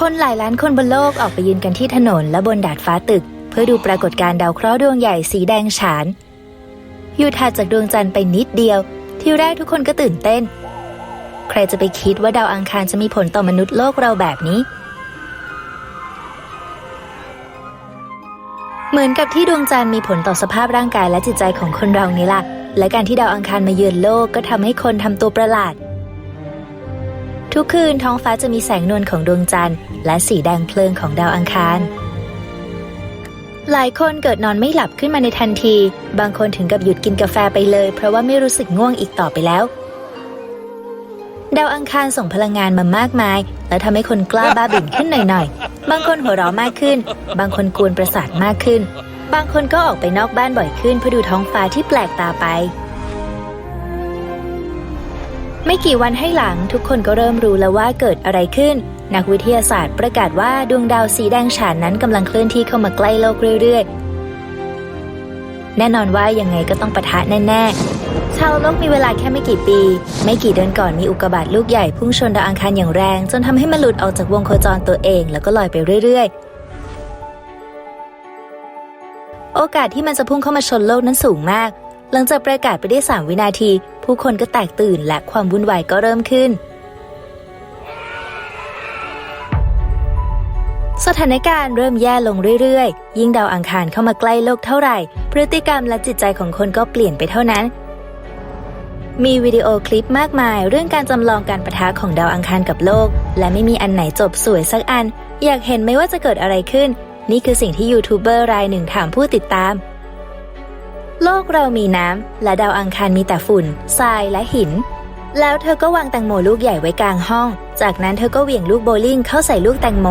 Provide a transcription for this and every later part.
คนหลายล้านคนบนโลกออกไปยืนกันที่ถนนและบนดาดฟ้าตึก เพื่อดูปรากฏการณ์ดาวเคราะห์ดวงใหญ่สีแดงฉาน อยู่ถัดจากดวงจันทร์ไปนิดเดียว ที่แรกทุกคนก็ตื่นเต้น ใครจะไปคิดว่าดาวอังคารจะมีผลต่อมนุษย์โลกเราแบบนี้ เหมือนกับที่ดวงจันทร์มีผลต่อสภาพร่างกายและจิตใจของคนเรานี่ล่ะและการที่ดาวอังคารมาเยือนโลกก็ทำให้คนทำตัวประหลาด ทุกคืนท้องฟ้าจะมีแสงนวลของดวงจันทร์ และสีแดงเพลิงของดาวอังคาร หลายคนเกิดนอนไม่หลับขึ้นมาในทันที บางคนถึงกับหยุดกินกาแฟไปเลย เพราะว่าไม่รู้สึกง่วงอีกต่อไปแล้ว ดาวอังคารส่งพลังงานมามากมาย และทำให้คนกล้าบ้าบิ่นขึ้นหน่อยๆ บางคนหัวเราะมากขึ้น บางคนกวนประสาทมากขึ้น บางคนก็ออกไปนอกบ้านบ่อยขึ้นเพื่อดูท้องฟ้าที่แปลกตาไป ไม่กี่วันให้หลังทุกคนก็เริ่มรู้แล้วว่าเกิดอะไรขึ้น นักวิทยาศาสตร์ประกาศว่าดวงดาวสีแดงฉานนั้นกำลังเคลื่อนที่เข้ามาใกล้โลกเรื่อยๆ แน่นอนว่ายังไงก็ต้องปะทะแน่ๆ ชาวโลกมีเวลาแค่ไม่กี่ปี ไม่กี่เดือนก่อนมีอุกกาบาตลูกใหญ่พุ่งชนดาวอังคารอย่างแรง จนทำให้มันหลุดออกจากวงโคจรตัวเอง แล้วก็ลอยไปเรื่อยๆโอกาสที่มันจะพุ่งเข้ามาชนโลกนั้นสูงมาก หลังจากประกาศไปได้ 3 วินาที ผู้คนก็แตกตื่นและความวุ่นวายก็เริ่มขึ้น สถานการณ์เริ่มแย่ลงเรื่อยๆ ยิ่งดาวอังคารเข้ามาใกล้โลกเท่าไหร่ พฤติกรรมและจิตใจของคนก็เปลี่ยนไปเท่านั้น มีวิดีโอคลิปมากมายเรื่องการจำลองการประทะของดาวอังคารกับโลก และไม่มีอันไหนจบสวยสักอัน อยากเห็นไหมว่าจะเกิดอะไรขึ้น นี่คือสิ่งที่ยูทูบเบอร์รายหนึ่งถามผู้ติดตาม โลกเรามีน้ำ และดาวอังคารมีแต่ฝุ่น ทรายและหิน แล้วเธอก็วางแตงโมลูกใหญ่ไว้กลางห้อง จากนั้นเธอก็เหวี่ยงลูกโบลิ่งเข้าใส่ลูกแตงโม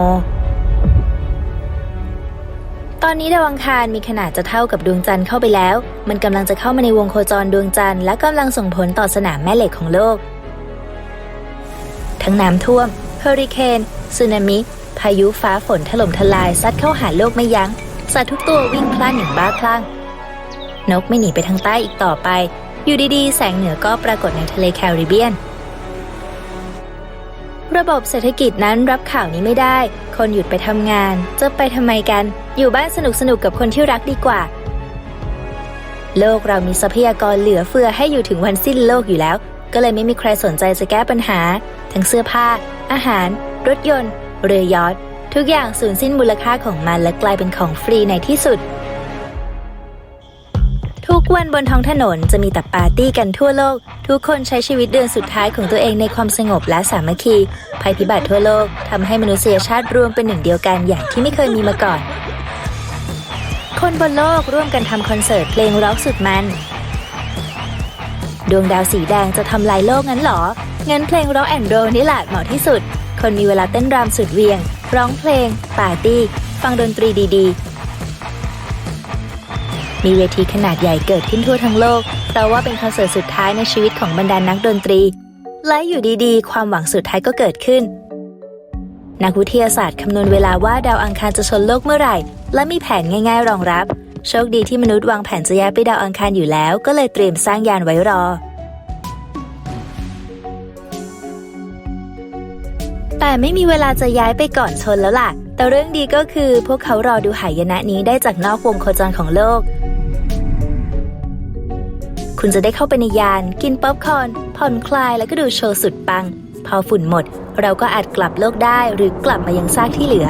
ตอนนี้ดาวอังคารมีขนาดจะเท่ากับดวงจันทร์เข้าไปแล้ว มันกำลังจะเข้ามาในวงโคจรดวงจันทร์และกำลังส่งผลต่อสนามแม่เหล็กของโลก ทั้งน้ำท่วมเฮอริเคนสึนามิ พายุฟ้าฝนถล่มทลายซัดเข้าหาโลกไม่ยัง้งสัตว์ทุกตัววิ่งพล่านอย่างบ้าคลั่ง นกไม่หนีไปทางใต้อีกต่อไป อยู่ดีๆ แสงเหนือก็ปรากฏในทะเลแคริบเบียน ระบบเศรษฐกิจนั้นรับข่าวนี้ไม่ได้ คนหยุดไปทำงาน จะไปทำไมกัน อยู่บ้านสนุกสนุกๆกับคนที่รักดีกว่า โลกเรามีทรัพยากรเหลือเฟือให้อยู่ถึงวันสิ้นโลกอยู่แล้ว ก็เลยไม่มีใครสนใจจะแก้ปัญหา ทั้งเสื้อผ้า อาหาร รถยนต์ เรือยอททุกอย่างสูญสิ้นมูลค่าของมันและกลายเป็นของฟรีในที่สุด กวันบนท้องถนนจะมีแต่ปาร์ตี้กันทั่วโลก ทุกคนใช้ชีวิตเดือนสุดท้ายของตัวเองในความสงบและสามัคคี ภัยพิบัติทั่วโลกทำให้มนุษยชาติรวมเป็นหนึ่งเดียวกันอย่างที่ไม่เคยมีมาก่อน คนบนโลกร่วมกันทำคอนเสิร์ตเพลงร็อกสุดมัน ดวงดาวสีแดงจะทำลายโลกงั้นหรอ งั้นเพลงร็อกแอนด์โรนี่แหละเหมาะที่สุด คนมีเวลาเต้นรำสุดเวียง ร้องเพลง ปาร์ตี้ ฟังดนตรีดีๆ มีเวทีขนาดใหญ่เกิดขึ้นทั่วทั้งโลกเพราะว่าเป็นคอนเสิร์ตสุดท้ายในชีวิตของบรรดานักดนตรี และอยู่ดีๆ ความหวังสุดท้ายก็เกิดขึ้น นักวิทยาศาสตร์คำนวณเวลาว่าดาวอังคารจะชนโลกเมื่อไหร่ และมีแผนง่าย ๆ รองรับ โชคดีที่มนุษย์วางแผนจะย้ายไปดาวอังคารอยู่แล้ว ก็เลยเตรียมสร้างยานไว้รอแต่ไม่มีเวลาจะย้ายไปก่อนชนแล้วล่ะ แต่เรื่องดีก็คือพวกเขารอดูหายนะนี้ได้จากนอกวงโคจรของโลก คุณจะได้เข้าไปในยาน กินป๊อปคอร์นผ่อนคลายแล้วก็ดูโชว์สุดปัง พอฝุ่นหมด เราก็อาจกลับโลกได้หรือกลับมายังซากที่เหลือ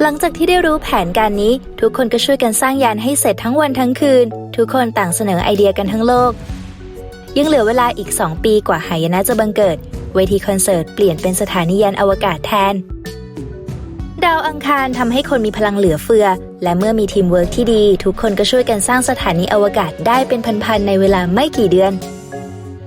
หลังจากที่ได้รู้แผนการนี้ ทุกคนก็ช่วยกันสร้างยานให้เสร็จทั้งวันทั้งคืน ทุกคนต่างเสนอไอเดียกันทั้งโลก ยังเหลือเวลาอีก 2 ปีกว่าหายนะจะบังเกิด เวทีคอนเสิร์ตเปลี่ยนเป็นสถานียานอวกาศแทน ดาวอังคารทำให้คนมีพลังเหลือเฟือ และเมื่อมีทีมเวิร์กที่ดี ทุกคนก็ช่วยกันสร้างสถานีอวกาศได้เป็นพันๆในเวลาไม่กี่เดือน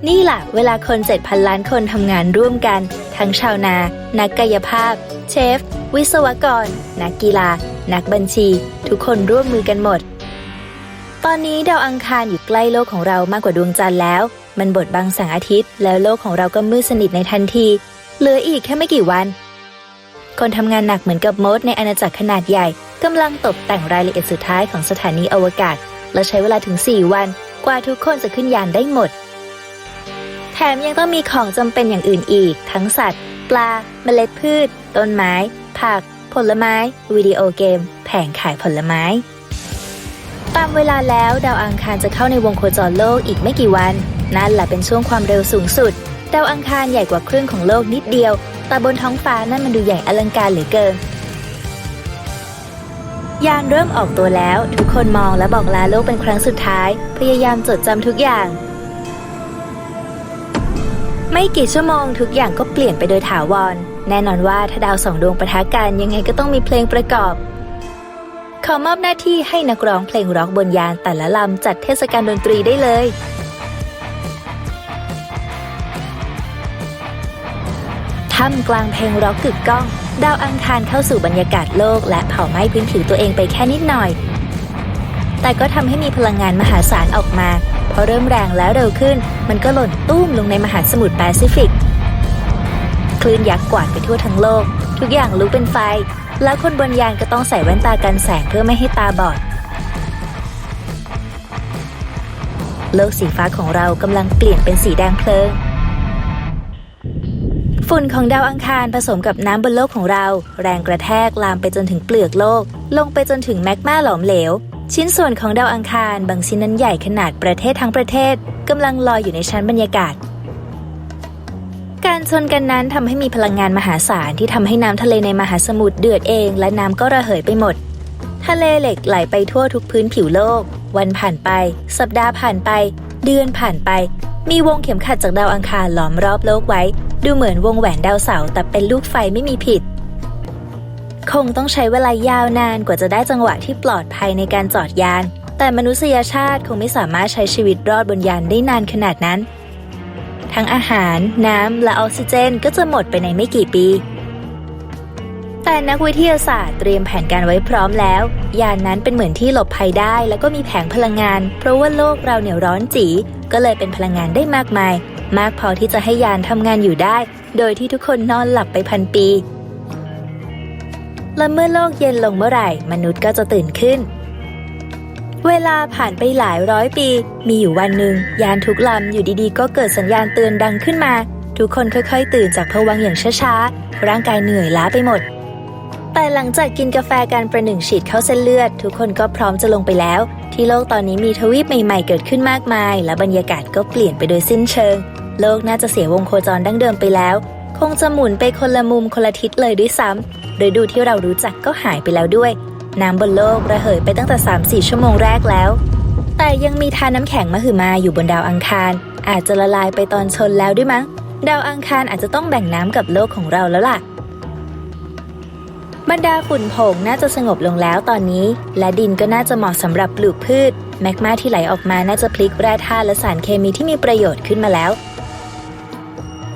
นี่แหละเวลาคน 7,000 ล้านคนทำงานร่วมกัน ทั้งชาวนา นักกายภาพ เชฟ วิศวกร นักกีฬา นักบัญชี ทุกคนร่วมมือกันหมด ตอนนี้ดาวอังคารอยู่ใกล้โลกของเรามากกว่าดวงจันทร์แล้ว มันบดบังแสงอาทิตย์ แล้วโลกของเราก็มืดสนิทในทันที เหลืออีกแค่ไม่กี่วัน คนทำงานหนักเหมือนกับมดในอาณาจักรขนาดใหญ่กำลังตกแต่งรายละเอียดสุดท้ายของสถานีอวกาศ และใช้เวลาถึง 4 วัน กว่าทุกคนจะขึ้นยานได้หมด แถมยังต้องมีของจำเป็นอย่างอื่นอีก ทั้งสัตว์ ปลา เมล็ดพืช ต้นไม้ ผัก ผลไม้ วิดีโอเกม แผงขายผลไม้ ตามเวลาแล้วดาวอังคารจะเข้าในวงโคจรโลกอีกไม่กี่วัน นั่นแหละเป็นช่วงความเร็วสูงสุด ดาวอังคารใหญ่กว่าครึ่งของโลกนิดเดียว แต่บนท้องฟ้านั่นมันดูใหญ่อลังการเหลือเกิน ยานเริ่มออกตัวแล้ว ทุกคนมองและบอกลาโลกเป็นครั้งสุดท้าย พยายามจดจำทุกอย่าง ไม่กี่ชั่วโมงทุกอย่างก็เปลี่ยนไปโดยถาวร แน่นอนว่าถ้าดาวสองดวงประทะกันยังไงก็ต้องมีเพลงประกอบ ขอมอบหน้าที่ให้นักร้องเพลงร็อกบนยานแต่ละลำจัดเทศกาลดนตรีได้เลย ท่ามกลางเพลงร็อกกึกก้อง ดาวอังคารเข้าสู่บรรยากาศโลก และเผาไหม้พื้นผิวตัวเองไปแค่นิดหน่อย แต่ก็ทำให้มีพลังงานมหาศาลออกมา พอเริ่มแรงแล้วเร็วขึ้น มันก็หล่นตุ้มลงในมหาสมุทรแปซิฟิก คลื่นยักษ์กวาดไปทั่วทั้งโลก ทุกอย่างลุกเป็นไฟ แล้วคนบนยานก็ต้องใส่แว่นตากันแสงเพื่อไม่ให้ตาบอดโลกสีฟ้าของเรากำลังเปลี่ยนเป็นสีแดงเพลิง ฝุ่นของดาวอังคารผสมกับน้ำบนโลกของเรา แรงกระแทกลามไปจนถึงเปลือกโลก ลงไปจนถึงแมกมาหลอมเหลว ชิ้นส่วนของดาวอังคารบางชิ้นนั้นใหญ่ขนาดประเทศทั้งประเทศกำลังลอยอยู่ในชั้นบรรยากาศ การชนกันนั้นทำให้มีพลังงานมหาศาลที่ทำให้น้ำทะเลในมหาสมุทรเดือดเอง และน้ำก็ระเหยไปหมด ทะเลเหล็กไหลไปทั่วทุกพื้นผิวโลก วันผ่านไป สัปดาห์ผ่านไป เดือนผ่านไป มีวงเข็มขัดจากดาวอังคารล้อมรอบโลกไว้ ดูเหมือนวงแหวนดาวเสาร์แต่เป็นลูกไฟไม่มีผิด คงต้องใช้เวลายาวนานกว่าจะได้จังหวะที่ปลอดภัยในการจอดยาน แต่มนุษยชาติคงไม่สามารถใช้ชีวิตรอดบนยานได้นานขนาดนั้น ทั้งอาหาร น้ำ และออกซิเจนก็จะหมดไปในไม่กี่ปี แต่นักวิทยาศาสตร์เตรียมแผนการไว้พร้อมแล้ว ยานนั้นเป็นเหมือนที่หลบภัยได้ แล้วก็มีแผงพลังงาน เพราะว่าโลกเราเนี่ยร้อนจี ก็เลยเป็นพลังงานได้มากมาย มากพอที่จะให้ยานทำงานอยู่ได้ โดยที่ทุกคนนอนหลับไปพันปี และเมื่อโลกเย็นลงเมื่อไหร่ มนุษย์ก็จะตื่นขึ้น เวลาผ่านไปหลายร้อยปี มีอยู่วันหนึ่งยานทุกลำอยู่ดีๆ ก็เกิดสัญญาณเตือนดังขึ้นมา ทุกคนค่อย ๆ ตื่นจากภวังอย่างช้าๆร่างกายเหนื่อยล้าไปหมด แต่หลังจากกินกาแฟการประหนึ่งฉีดเข้าเส้นเลือด ทุกคนก็พร้อมจะลงไปแล้ว ที่โลกตอนนี้มีทวีปใหม่ๆเกิดขึ้นมากมาย และบรรยากาศก็เปลี่ยนไปโดยสิ้นเชิง โลกน่าจะเสียวงโคจรดั้งเดิมไปแล้ว คงจะหมุนไปคนละมุมคนละทิศเลยด้วยซ้ำฤดูที่เรารู้จักก็หายไปแล้วด้วย น้ำบนโลกระเหยไปตั้งแต่ 3-4 ชั่วโมงแรกแล้ว แต่ยังมีทานน้ำแข็งมหึมาอยู่บนดาวอังคาร อาจจะละลายไปตอนชนแล้วด้วยมั้ง ดาวอังคารอาจจะต้องแบ่งน้ำกับโลกของเราแล้วล่ะ บรรดาฝุ่นผงน่าจะสงบลงแล้วตอนนี้ และดินก็น่าจะเหมาะสำหรับปลูกพืช แมกมาที่ไหลออกมาน่าจะพลิกแร่ธาตุและสารเคมีที่มีประโยชน์ขึ้นมาแล้ว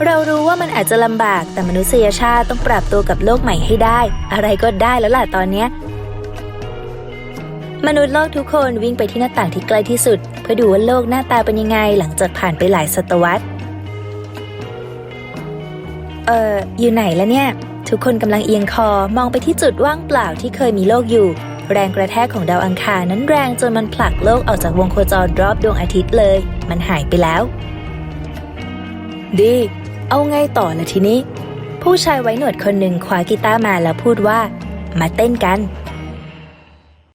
เรารู้ว่ามันอาจจะลำบากแต่มนุษยชาติต้องปรับตัวกับโลกใหม่ให้ได้ อะไรก็ได้แล้วล่ะตอนนี้มนุษย์โลกทุกคนวิ่งไปที่หน้าต่างที่ใกล้ที่สุด เพื่อดูว่าโลกหน้าตาเป็นยังไงหลังจากผ่านไปหลายศตวรรษ เอออยู่ไหนแล้วเนี่ย ทุกคนกำลังเอียงคอมองไปที่จุดว่างเปล่าที่เคยมีโลกอยู่ แรงกระแทกของดาวอังคารนั้นแรงจนมันผลักโลกออกจากวงโคจรรอบดวงอาทิตย์เลย มันหายไปแล้ว ดี เอาไงต่อละทีนี้ ผู้ชายไว้หนวดคนหนึ่งคว้ากีตาร์มาแล้วพูดว่า มาเต้นกัน